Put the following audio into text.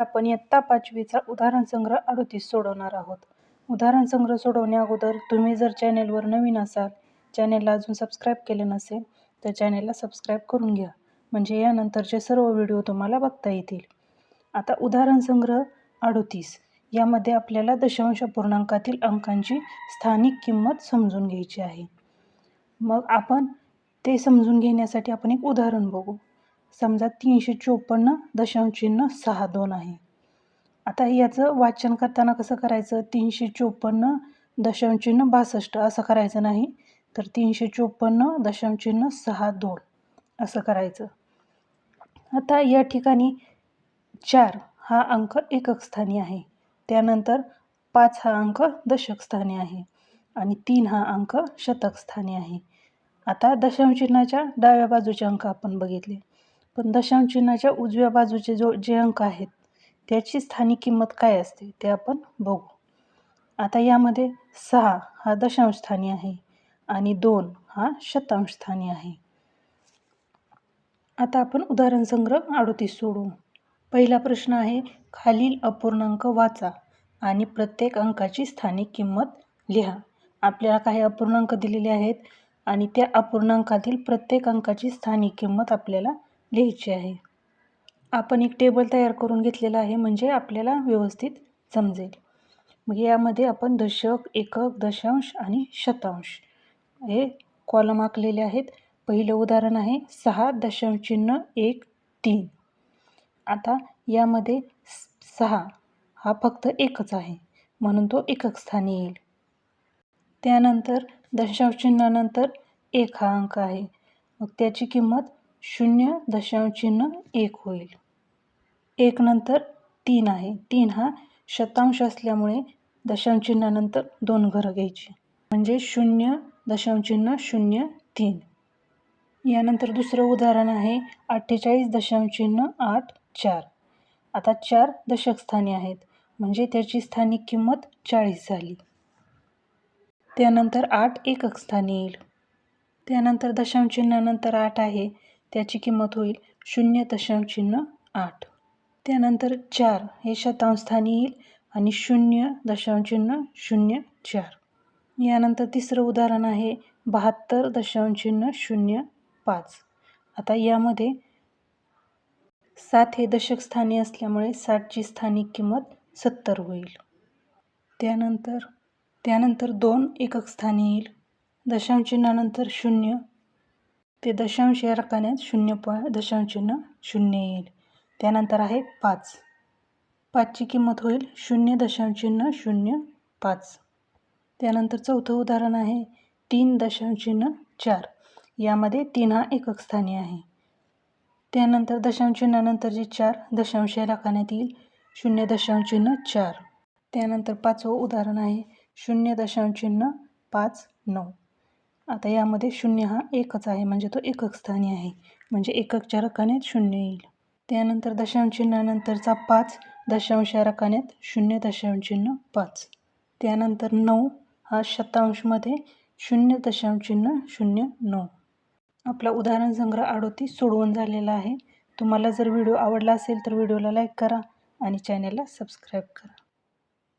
आपण इयत्ता पाचवीचा उदाहरण संग्रह अडतीस सोडवणार आहोत. उदाहरण संग्रह सोडवण्या अगोदर तुम्ही जर चॅनेलवर नवीन असाल चॅनेलला अजून सबस्क्राईब केले नसेल तर चॅनेलला सबस्क्राईब करून घ्या. म्हणजे यानंतरचे सर्व व्हिडिओ तुम्हाला बघता येतील. आता उदाहरण संग्रह अडतीस यामध्ये आपल्याला दशांश पूर्णांकातील अंकांची स्थानिक किंमत समजून घ्यायची आहे. मग आपण ते समजून घेण्यासाठी आपण एक उदाहरण बघू. समजा तीनशे चोपन्न दशांशचिन्ह सहा दोन आहे. आता याचं वाचन करताना कसं करायचं? तीनशे चोपन्न दशांशचिन्ह बासष्ट असं करायचं नाही तर तीनशे चोपन्न दशांशचिन्ह सहा दोन असं करायचं. आता या ठिकाणी चार हा अंक एकक स्थानी आहे. त्यानंतर पाच हा अंक दशक स्थानी आहे आणि तीन हा अंक शतक स्थानी आहे. आता दशांशचिन्हाच्या डाव्या बाजूचे अंक आपण बघितले. पण दशांश चिन्हाच्या उजव्या बाजूचे जो जे अंक आहेत त्याची स्थानिक किंमत काय असते ते आपण बघू. आता यामध्ये सहा हा दशांश स्थानी आहे आणि दोन हा शतांश स्थानी आहे. आता आपण उदाहरण संग्रह अडोतीस सोडू. पहिला प्रश्न आहे खालील अपूर्णांक वाचा आणि प्रत्येक अंकाची स्थानिक किंमत लिहा. आपल्याला काही अपूर्णांक दिलेले आहेत आणि त्या अपूर्णांकातील प्रत्येक अंकाची स्थानिक किंमत आपल्याला लिहायची आहे. आपण एक टेबल तयार करून घेतलेला आहे म्हणजे आपल्याला व्यवस्थित समजेल. मग यामध्ये आपण दशक एकक दशांश आणि शतांश हे कॉलम आखलेले आहेत. पहिलं उदाहरण आहे सहा दशांश चिन्ह एक तीन. आता यामध्ये सहा हा फक्त एकच आहे म्हणून तो एकक स्थानी येईल. त्यानंतर दशांश चिन्हानंतर एक हा अंक आहे. मग त्याची किंमत शून्य दशांश चिन्ह एक होईल. एक नंतर तीन आहे. तीन हा शतांश असल्यामुळे दशांश चिन्हानंतर दोन घरं घ्यायची. म्हणजे शून्य दशांश चिन्ह शून्य तीन. यानंतर दुसरं उदाहरण आहे अठ्ठेचाळीस दशांश चिन्ह आठ चार. आता चार दशक स्थानी आहेत. म्हणजे त्याची स्थानिक किंमत चाळीस झाली. त्यानंतर आठ एकक स्थानी येईल. त्यानंतर दशांश चिन्हानंतर आठ आहे. त्याची किंमत होईल शून्य दशांश चिन्ह आठ. त्यानंतर चार हे शतांशस्थानी येईल आणि शून्य दशांश चिन्ह शून्य चार. यानंतर तिसरं उदाहरण आहे बहात्तर दशांश चिन्ह शून्य पाच. आता यामध्ये सात हे दशक स्थानी असल्यामुळे सातची स्थानिक किंमत सत्तर होईल. त्यानंतर त्यानंतर दोन एकक स्थानी येईल. दशांश चिन्हानंतर शून्य ते दशांश या रकान्यात शून्य प दशांश चिन्ह शून्य येईल. त्यानंतर आहे पाच. पाचची किंमत होईल शून्य दशांश चिन्ह शून्य पाच. त्यानंतर चौथं उदाहरण आहे तीन दशांश चिन्ह चार. यामध्ये तीन हा एकक स्थानी आहे. त्यानंतर दशांश चिन्हानंतर जे चार दशांश या रकान्यात येईल शून्य दशांश चिन्ह चार. त्यानंतर पाचवं उदाहरण आहे शून्य दशांश चिन्ह पाच नऊ. आता यामध्ये शून्य हा एकच आहे म्हणजे तो एकक स्थानी आहे. म्हणजे एककच्या रकान्यात शून्य येईल. त्यानंतर दशांश चिन्हानंतरचा पाच दशांश या रकान्यात शून्य दशांश चिन्ह पाच. त्यानंतर नऊ हा शतांशमध्ये शून्य दशांश चिन्ह शून्य नऊ. आपला उदाहरण संग्रह आडोती सोडवून झालेला आहे. तुम्हाला जर व्हिडिओ आवडला असेल तर व्हिडिओला लाईक करा आणि चॅनेलला सबस्क्राईब करा.